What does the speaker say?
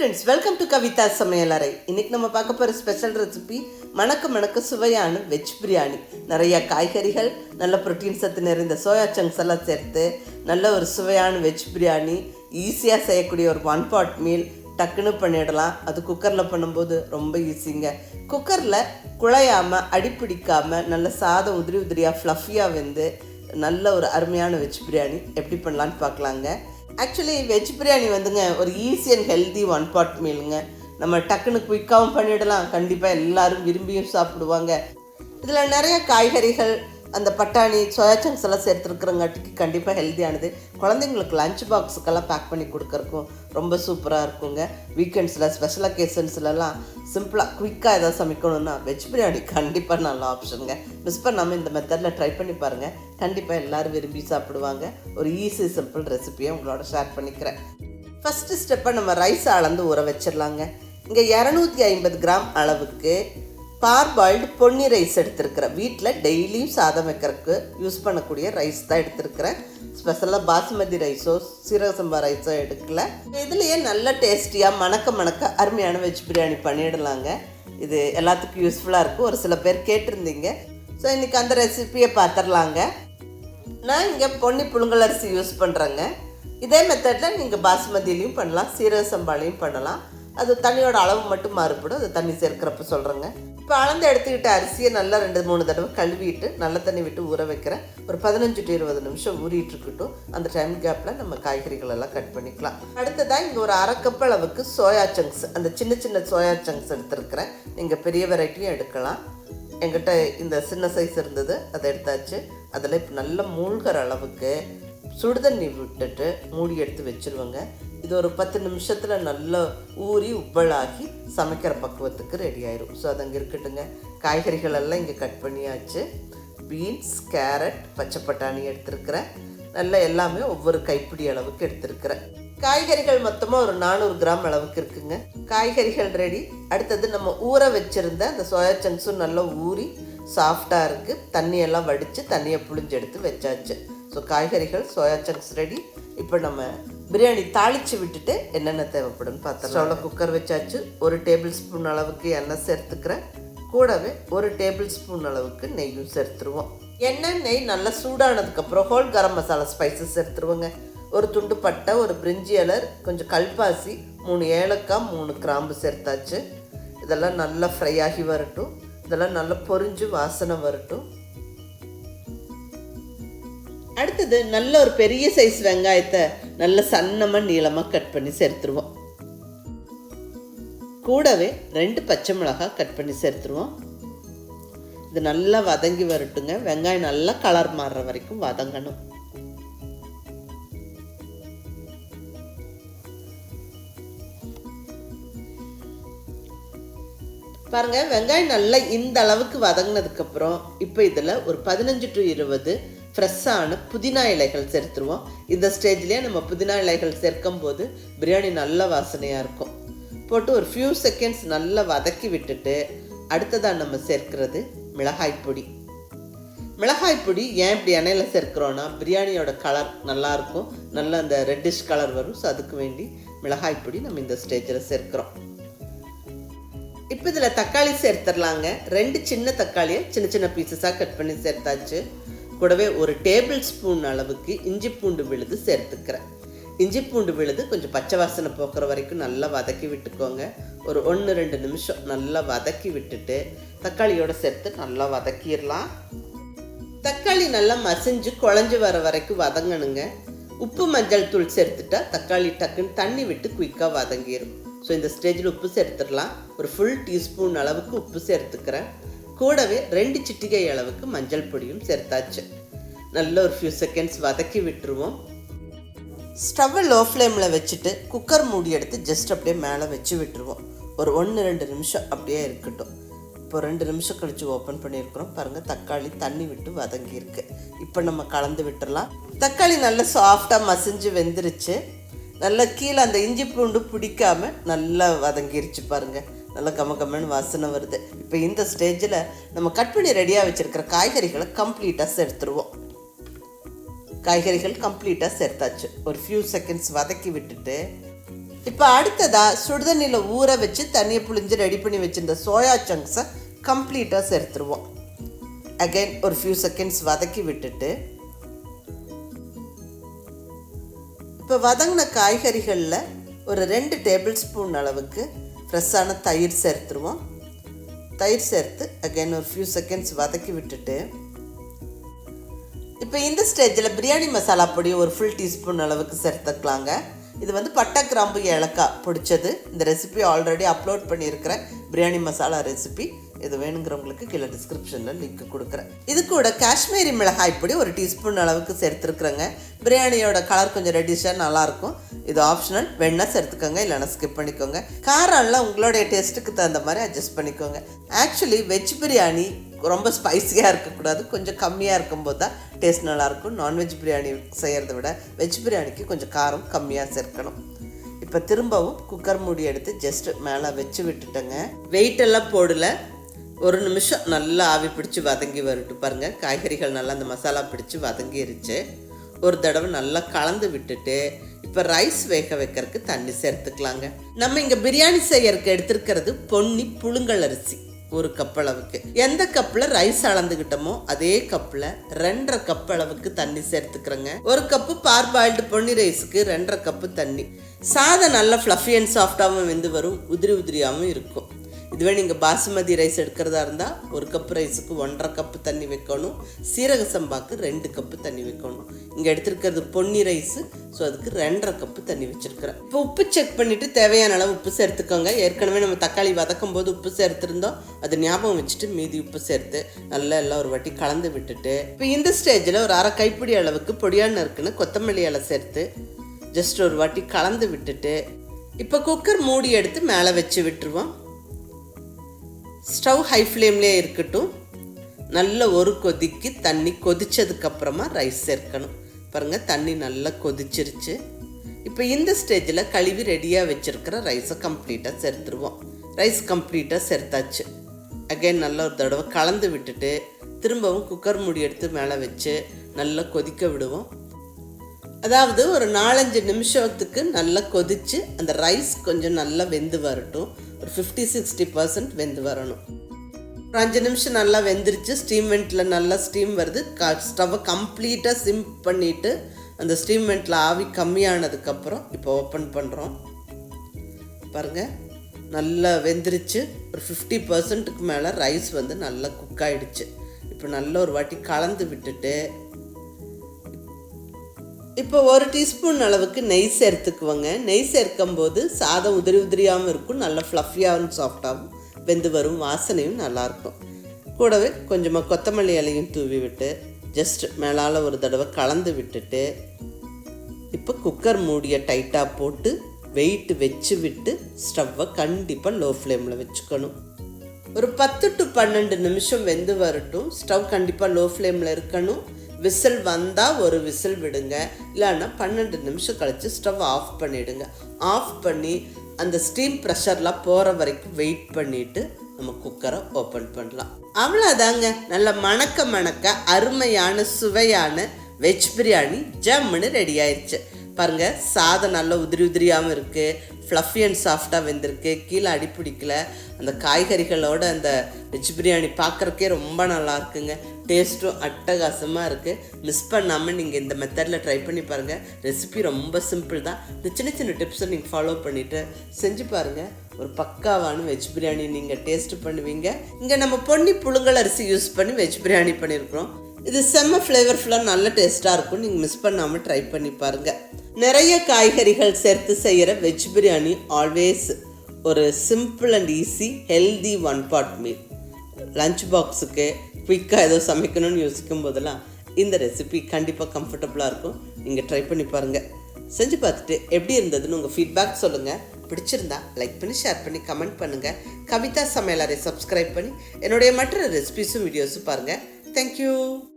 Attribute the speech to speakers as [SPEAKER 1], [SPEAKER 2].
[SPEAKER 1] Friends welcome to Kavitha சமையலறை இன்னைக்கு நம்ம பார்க்க போகிற ஸ்பெஷல் ரெசிபி மணக்க மணக்க சுவையான வெஜ் பிரியாணி நிறைய காய்கறிகள் நல்ல ப்ரோட்டீன் சத்து நிறைந்த சோயா சங்க்ஸ் எல்லாம் சேர்த்து நல்ல ஒரு சுவையான வெஜ் பிரியாணி ஈஸியாக செய்யக்கூடிய ஒரு ஒன் பாட் மீல் டக்குன்னு பண்ணிடலாம். அது குக்கரில் பண்ணும்போது ரொம்ப ஈஸிங்க குக்கரில் குழையாமல் அடிப்பிடிக்காமல் நல்ல சாதம் உதிரி உதிரியாக ஃப்ளஃபியாக வெந்து நல்ல ஒரு அருமையான வெஜ் பிரியாணி எப்படி பண்ணலான்னு பார்க்கலாங்க. ஆக்சுவலி வெஜ் பிரியாணி வந்துங்க ஒரு easy and healthy one pot மீலுங்க நம்ம டக்குன்னு குயிக்காகவும் பண்ணிடலாம். கண்டிப்பாக எல்லாரும் விரும்பியும் சாப்பிடுவாங்க. இதில் நிறைய காய்கறிகள் அந்த பட்டாணி சோயா சங்க்ஸ் எல்லாம் சேர்த்துருக்குறங்காட்டிக்கு கண்டிப்பாக ஹெல்த்தியானது குழந்தைங்களுக்கு லஞ்ச் பாக்ஸுக்கெல்லாம் பேக் பண்ணி கொடுக்கறக்கும் ரொம்ப சூப்பராக இருக்குங்க. வீக்கெண்ட்ஸில் ஸ்பெஷல் அக்கேஷன்ஸ்லலாம் சிம்பிளாக குயிக்காக எதாவது சமைக்கணும்னா வெஜ் பிரியாணி கண்டிப்பாக நல்ல ஆப்ஷனுங்க மிஸ் பண்ணாமல் இந்த மெத்தடில் ட்ரை பண்ணி பாருங்கள் கண்டிப்பாக எல்லோரும் விரும்பி சாப்பிடுவாங்க. ஒரு ஈஸி சிம்பிள் ரெசிபியை உங்களோட ஷேர் பண்ணிக்கிறேன். ஃபஸ்ட்டு ஸ்டெப்பை நம்ம ரைஸ் அளந்து ஊற வச்சிடலாங்க. இங்கே இரநூத்தி ஐம்பது கிராம் அளவுக்கு பார்பாயில்டு பொன்னி ரைஸ் எடுத்திருக்கிறேன். வீட்டில் டெய்லியும் சாதம் வைக்கிறதுக்கு யூஸ் பண்ணக்கூடிய ரைஸ் தான் எடுத்திருக்கிறேன். ஸ்பெஷலாக பாசுமதி ரைஸோ சீரக சம்பா ரைஸோ எடுக்கல. இதுலேயே நல்ல டேஸ்டியாக மணக்க மணக்க அருமையான வெஜ் பிரியாணி பண்ணிடலாங்க. இது எல்லாத்துக்கும் யூஸ்ஃபுல்லாக இருக்கும். ஒரு சில பேர் கேட்டிருந்தீங்க. ஸோ இன்றைக்கி அந்த ரெசிபியை பார்த்துடலாங்க நான் இங்கே பொன்னி புழுங்கல் அரிசி யூஸ் பண்ணுறேங்க இதே மெத்தடில் நீங்கள் பாசுமதியிலையும் பண்ணலாம் சீரக சம்பாலையும் பண்ணலாம். அது தண்ணியோட அளவு மட்டும் மாறுபடும். அது தண்ணி சேர்க்குறப்ப சொல்கிறேங்க இப்போ அளந்து எடுத்துக்கிட்ட அரிசியை நல்லா ரெண்டு மூணு தடவை கழுவிட்டு நல்ல தண்ணி விட்டு ஊற வைக்கிறேன். ஒரு பதினஞ்சு டு இருபது நிமிஷம் ஊறிட்டு இருக்கட்டும். அந்த டைம் கேப்பில் நம்ம காய்கறிகள் எல்லாம் கட் பண்ணிக்கலாம். அடுத்ததாக இங்கே ஒரு அரை கப் அளவுக்கு சோயா சங்க்ஸ் அந்த சின்ன சின்ன சோயா சங்க்ஸ் எடுத்துருக்கிறேன். நீங்கள் பெரிய வெரைட்டியும் எடுக்கலாம். எங்கிட்ட இந்த சின்ன சைஸ் இருந்தது அதை எடுத்தாச்சு. அதில் இப்போ நல்ல மூழ்கிற அளவுக்கு சுடுதண்ணி விட்டுட்டு மூடி எடுத்து வச்சுருவேங்க. இது ஒரு பத்து நிமிஷத்தில் நல்லா ஊறி உப்பலாகி சமைக்கிற பக்குவத்துக்கு ரெடி ஆயிரும். ஸோ அது அங்கே இருக்கட்டுங்க. காய்கறிகள் எல்லாம் இங்கே கட் பண்ணியாச்சு. பீன்ஸ் கேரட் பச்சை பட்டாணி எடுத்துருக்கிறேன். நல்லா எல்லாமே ஒவ்வொரு கைப்பிடி அளவுக்கு எடுத்துருக்கிறேன். காய்கறிகள் மொத்தமாக ஒரு நானூறு கிராம் அளவுக்கு இருக்குங்க. காய்கறிகள் ரெடி அடுத்தது நம்ம ஊற வச்சுருந்த அந்த சோயா சங்க்ஸும் நல்லா ஊறி சாஃப்டாக இருக்குது தண்ணியெல்லாம் வடித்து தண்ணியை புளிஞ்செடுத்து வச்சாச்சு. ஸோ காய்கறிகள் சோயா சங்க்ஸ் ரெடி இப்போ நம்ம பிரியாணி தாளித்து விட்டுட்டு என்னென்ன தேவைப்படும்னு பார்த்தோம் ஸ்டவ்வில் குக்கர் வச்சாச்சு. ஒரு டேபிள் ஸ்பூன் அளவுக்கு எண்ணெய் சேர்த்துக்கிறேன். கூடவே ஒரு டேபிள் ஸ்பூன் அளவுக்கு நெய்யும் சேர்த்துருவோம். எண்ணெய் நெய் நல்லா சூடானதுக்கப்புறம் ஹோல் கரம் மசாலா ஸ்பைசஸ் சேர்த்துருவோங்க. ஒரு துண்டு பட்டை ஒரு பிரிஞ்சி இலர் கொஞ்சம் கல்பாசி மூணு ஏலக்காய் மூணு கிராம்பு சேர்த்தாச்சு. இதெல்லாம் நல்லா ஃப்ரை ஆகி வரட்டும். இதெல்லாம் நல்லா பொரிஞ்சு வாசனை வரட்டும். அடுத்தது நல்ல ஒரு பெரிய சைஸ் வெங்காயத்தை நல்ல சன்னமாக நீளமாக கட் பண்ணி சேர்த்துருவோம். கூடவே ரெண்டு பச்சை மிளகாய் கட் பண்ணி சேர்த்துருவோம். இது நல்லா வதங்கி வரட்டுங்க. வெங்காயம் நல்லா கலர் மாறுற வரைக்கும் வதங்கணும். பாருங்க வெங்காயம் நல்லா இந்த அளவுக்கு வதங்கினதுக்கப்புறம் இப்போ இதில் ஒரு பதினஞ்சு டு இருபது ஃப்ரெஷ்ஷான புதினா இலைகள் சேர்த்துருவோம். இந்த ஸ்டேஜ்லேயே நம்ம புதினா இலைகள் சேர்க்கும் போது பிரியாணி நல்ல வாசனையாக இருக்கும். போட்டு ஒரு ஃபியூ செகண்ட்ஸ் நல்லா வதக்கி விட்டுட்டு அடுத்ததாக நம்ம சேர்க்கிறது மிளகாய் பொடி. மிளகாய் பொடி ஏன் இப்படி எண்ணெயில் சேர்க்குறோன்னா பிரியாணியோட கலர் நல்லாயிருக்கும் நல்ல அந்த ரெட்டிஷ் கலர் வரும். ஸோ அதுக்கு வேண்டி மிளகாய் பொடி நம்ம இந்த ஸ்டேஜில் சேர்க்குறோம். இப்போ இதில் தக்காளி சேர்த்துடலாங்க. ரெண்டு சின்ன தக்காளியை சின்ன சின்ன பீசஸாக கட் பண்ணி சேர்த்தாச்சு. கூடவே ஒரு டேபிள் ஸ்பூன் அளவுக்கு இஞ்சி பூண்டு விழுது சேர்த்துக்கிறேன். இஞ்சி பூண்டு விழுது கொஞ்சம் பச்சை வாசனை போக்குற வரைக்கும் நல்லா வதக்கி விட்டுக்கோங்க. ஒரு ஒன்று ரெண்டு நிமிஷம் நல்லா வதக்கி விட்டுட்டு தக்காளியோட சேர்த்து நல்லா வதக்கிடலாம். தக்காளி நல்லா மசிஞ்சு குழஞ்சி வர வரைக்கும் வதங்கணுங்க. உப்பு மஞ்சள் தூள் சேர்த்துட்டா தக்காளி டக்குன்னு தண்ணி விட்டு குயிக்காக வதங்கிடும் ஸோ இந்த ஸ்டேஜில் உப்பு சேர்த்துடலாம். ஒரு ஃபுல் டீஸ்பூன் அளவுக்கு உப்பு சேர்த்துக்கிறேன். கூடவே ரெண்டு சிட்டிகை அளவுக்கு மஞ்சள் பொடியும் சேர்த்தாச்சு. நல்ல ஒரு ஃபியூ செகண்ட்ஸ் வதக்கி விட்டுருவோம். ஸ்டவ்வை லோ ஃப்ளேமில் வச்சுட்டு குக்கர் மூடி எடுத்து ஜஸ்ட் அப்படியே மேலே வச்சு விட்டுருவோம். ஒரு ஒன்று ரெண்டு நிமிஷம் அப்படியே இருக்கட்டும். இப்போ ரெண்டு நிமிஷம் கழித்து ஓப்பன் பண்ணியிருக்கிறோம். பாருங்கள் தக்காளி தண்ணி விட்டு வதங்கியிருக்கு. இப்போ நம்ம கலந்து விட்டுடலாம் தக்காளி நல்லா சாஃப்டாக மசிஞ்சு வெந்துருச்சு. நல்லா கீழே அந்த இஞ்சி பூண்டு பிடிக்காமல் நல்லா வதங்கிருச்சு பாருங்கள் நல்லா கம கம்மன்னு வாசனை வருது. இப்போ இந்த ஸ்டேஜில் நம்ம கட் பண்ணி ரெடியாக வச்சுருக்கிற காய்கறிகளை கம்ப்ளீட்டாக சேர்த்துருவோம். காய்கறிகள் கம்ப்ளீட்டாக சேர்த்தாச்சு. ஒரு ஃபியூ செகண்ட்ஸ் வதக்கி விட்டுட்டு இப்போ அடுத்ததாக சுடுதண்ணியில் ஊற வச்சு தண்ணியை புழிஞ்சு ரெடி பண்ணி வச்சுருந்த சோயா சங்க்ஸை கம்ப்ளீட்டாக சேர்த்துருவோம். அகைன் ஒரு ஃபியூ செகண்ட்ஸ் வதக்கி விட்டுட்டு இப்போ வதங்கின காய்கறிகளில் ஒரு ரெண்டு டேபிள் ஸ்பூன் அளவுக்கு ஃப்ரெஷ்ஷான தயிர் சேர்த்துருவோம். தயிர் சேர்த்து அகைன் ஒரு ஃபியூ செகண்ட்ஸ் வதக்கி விட்டுட்டு இப்போ இந்த ஸ்டேஜில் பிரியாணி மசாலா பொடி ஒரு ஃபுல் டீஸ்பூன் அளவுக்கு சேர்த்துக்கலாங்க. இது வந்து பட்டை கிராம்பு ஏலக்காய் பிடிச்சது. இந்த ரெசிபி ஆல்ரெடி அப்லோட் பண்ணியிருக்கிற பிரியாணி மசாலா ரெசிபி இது வேணுங்கிறவங்களுக்கு கீழே டிஸ்கிரிப்ஷனில் லிங்க் கொடுக்குறேன். இது கூட காஷ்மீரி மிளகாய் பொடி ஒரு டீஸ்பூன் அளவுக்கு சேர்த்துருக்குறேங்க. பிரியாணியோட கலர் கொஞ்சம் ரெடிஷாக நல்லாயிருக்கும். இது ஆப்ஷனல் வேணால் சேர்த்துக்கோங்க இல்லைனா ஸ்கிப் பண்ணிக்கோங்க. காரம்லாம் உங்களுடைய டேஸ்ட்டுக்கு தகுந்த மாதிரி அட்ஜஸ்ட் பண்ணிக்கோங்க. ஆக்சுவலி வெஜ் பிரியாணி ரொம்ப ஸ்பைஸியாக இருக்கக்கூடாது. கொஞ்சம் கம்மியாக இருக்கும்போது தான் டேஸ்ட் நல்லாயிருக்கும். நான்வெஜ் பிரியாணி செய்கிறத விட வெஜ் பிரியாணிக்கு கொஞ்சம் காரம் கம்மியாக சேர்க்கணும். இப்போ திரும்பவும் குக்கர் மூடி எடுத்து ஜஸ்ட் மேலே வச்சு விட்டுட்டேங்க. வெயிட் எல்லாம் போடல. ஒரு நிமிஷம் நல்லா ஆவி பிடிச்சி வதங்கி வரட்டும். பாருங்கள் காய்கறிகள் நல்லா அந்த மசாலா பிடிச்சி வதங்கிருச்சு. ஒரு தடவை நல்லா கலந்து விட்டுட்டு இப்போ ரைஸ் வேக வைக்கிறதுக்கு தண்ணி சேர்த்துக்கலாங்க. நம்ம இங்கே பிரியாணி செய்யறதுக்கு எடுத்துருக்கிறது பொன்னி புழுங்கல் அரிசி ஒரு கப் அளவுக்கு. எந்த கப்பில் ரைஸ் அளந்துக்கிட்டோமோ அதே கப்பில் ரெண்டரை கப் அளவுக்கு தண்ணி சேர்த்துக்கிறேங்க. ஒரு கப்பு பார்பாயில்டு பொன்னி ரைஸுக்கு ரெண்டரை கப்பு தண்ணி. சாதம் நல்லா ஃப்ளஃபி அண்ட் சாஃப்டாகவும் வெந்து வரும் உதிரி உதிரியாகவும் இருக்கும். இதுவே நீங்கள் பாசுமதி ரைஸ் எடுக்கிறதா இருந்தால் ஒரு கப் ரைஸுக்கு ஒன்றரை கப்பு தண்ணி வைக்கணும். சீரக சம்பாக்கு ரெண்டு கப்பு தண்ணி வைக்கணும். இங்கே எடுத்துருக்கிறது பொன்னி ரைஸு ஸோ அதுக்கு ரெண்டரை கப்பு தண்ணி வச்சுருக்கிறேன். இப்போ உப்பு செக் பண்ணிவிட்டு தேவையான அளவு உப்பு சேர்த்துக்கோங்க. ஏற்கனவே நம்ம தக்காளி வதக்கும் போது உப்பு சேர்த்துருந்தோம். அது ஞாபகம் வச்சுட்டு மீதி உப்பு சேர்த்து நல்லா எல்லாம் ஒரு வாட்டி கலந்து விட்டுட்டு இப்போ இந்த ஸ்டேஜில் ஒரு அரை கைப்பிடி அளவுக்கு பொடியான இருக்குன்னு கொத்தமல்லி இலை சேர்த்து ஜஸ்ட் ஒரு வாட்டி கலந்து விட்டுட்டு இப்போ குக்கர் மூடி எடுத்து மேலே வச்சு விட்டுருவோம். ஸ்டவ் ஹை ஃப்ளேம்லேயே இருக்கட்டும். நல்ல ஒரு கொதிக்கு தண்ணி கொதிச்சதுக்கப்புறமா ரைஸ் சேர்க்கணும். பாருங்கள் தண்ணி நல்லா கொதிச்சிருச்சு. இப்போ இந்த ஸ்டேஜில் கழுவி ரெடியாக வச்சுருக்கிற ரைஸை கம்ப்ளீட்டாக சேர்த்துருவோம். ரைஸ் கம்ப்ளீட்டாக சேர்த்தாச்சு. அகைன் நல்லா ஒரு தடவை கலந்து விட்டுட்டு திரும்பவும் குக்கர் மூடி எடுத்து மேலே வச்சு நல்லா கொதிக்க விடுவோம். அதாவது ஒரு நாலஞ்சு நிமிஷத்துக்கு நல்லா கொதித்து அந்த ரைஸ் கொஞ்சம் நல்லா வெந்து வரட்டும். ஒரு ஃபிஃப்டி சிக்ஸ்டி பர்சன்ட் வெந்து வரணும். ஒரு அஞ்சு நிமிஷம் நல்லா வெந்துருச்சு. ஸ்டீம் வெண்ட்டில் நல்லா ஸ்டீம் வருது. க ஸ்டவ்வை கம்ப்ளீட்டாக சிம் பண்ணிவிட்டு அந்த ஸ்டீம் வெண்ட்டில் ஆவி கம்மியானதுக்கப்புறம் இப்போ ஓப்பன் பண்ணுறோம் பாருங்கள் நல்லா வெந்துருச்சு. ஒரு ஃபிஃப்டி பர்சன்ட்டுக்கு மேலே ரைஸ் வந்து நல்லா குக் ஆகிடுச்சு இப்போ நல்ல ஒரு வாட்டி கலந்து விட்டுட்டு இப்போ ஒரு டீஸ்பூன் அளவுக்கு நெய் சேர்த்துக்குவோங்க. நெய் சேர்க்கும் போது சாதம் உதிரி உதிரியாகவும் இருக்கும். நல்லா ஃப்ளஃபியாகவும் சாஃப்டாகவும் வெந்து வரும். வாசனையும் நல்லாயிருக்கும். கூடவே கொஞ்சமாக கொத்தமல்லி இலையும் தூவி விட்டு ஜஸ்ட் மேலால் ஒரு தடவை கலந்து விட்டுட்டு இப்போ குக்கர் மூடியை டைட்டாக போட்டு வெயிட் வச்சு விட்டு ஸ்டவ்வை கண்டிப்பாக லோ ஃப்ளேமில் வச்சுக்கணும். ஒரு பத்து டு பன்னெண்டு நிமிஷம் வெந்து வரட்டும். ஸ்டவ் கண்டிப்பாக லோ ஃப்ளேமில் இருக்கணும். விசில் வந்தால் ஒரு விசில் விடுங்க. இல்லைன்னா பன்னெண்டு நிமிஷம் கழித்து ஸ்டவ் ஆஃப் பண்ணிவிடுங்க ஆஃப் பண்ணி அந்த ஸ்டீம் ப்ரெஷர்லாம் போகிற வரைக்கும் வெயிட் பண்ணிவிட்டு நம்ம குக்கரை ஓப்பன் பண்ணலாம். அவ்வளோதாங்க. நல்ல மணக்க மணக்க அருமையான சுவையான வெஜ் பிரியாணி ஜம்முன்னு ரெடி ஆயிடுச்சு பாருங்கள் சாதம் நல்லா உதிரி உதிரியாகவும் இருக்குது ஃப்ளஃபி அண்ட் சாஃப்டாக வெந்திருக்கு கீழே அடி பிடிக்கல. அந்த காய்கறிகளோட அந்த வெஜ் பிரியாணி பார்க்குறக்கே ரொம்ப நல்லா இருக்குங்க. டேஸ்ட்டும் அட்டகாசமாக இருக்குது மிஸ் பண்ணாமல் நீங்கள் இந்த மெத்தடில் ட்ரை பண்ணி பாருங்கள் ரெசிபி ரொம்ப சிம்பிள் தான். இந்த சின்ன சின்ன டிப்ஸை நீங்கள் ஃபாலோ பண்ணிவிட்டு செஞ்சு பாருங்கள் ஒரு பக்காவான வெஜ் பிரியாணி நீங்கள் டேஸ்ட் பண்ணுவீங்க. இங்கே நம்ம பொன்னி புழுங்கல் அரிசி யூஸ் பண்ணி வெஜ் பிரியாணி பண்ணியிருக்கிறோம் இது செம்ம ஃப்ளேவர்ஃபுல்லாக நல்ல டேஸ்ட்டாக இருக்கும். நீங்கள் மிஸ் பண்ணாமல் ட்ரை பண்ணி பாருங்கள் நிறைய காய்கறிகள் சேர்த்து செய்கிற வெஜ் பிரியாணி ஆல்வேஸ் ஒரு simple and easy healthy one pot meal lunch பாக்ஸுக்கு குயிக்காக ஏதோ சமைக்கணும்னு யோசிக்கும் போதெல்லாம் இந்த ரெசிபி கண்டிப்பாக கம்ஃபர்டபுளாக இருக்கும். நீங்கள் ட்ரை பண்ணி பாருங்கள் செஞ்சு பார்த்துட்டு எப்படி இருந்ததுன்னு உங்கள் ஃபீட்பேக் சொல்லுங்கள் பிடிச்சிருந்தா லைக் பண்ணி ஷேர் பண்ணி கமெண்ட் பண்ணுங்கள் கவிதா சமையலரை சப்ஸ்கிரைப் பண்ணி என்னுடைய மற்ற ரெசிபிஸும் வீடியோஸும் பாருங்கள் தேங்க்யூ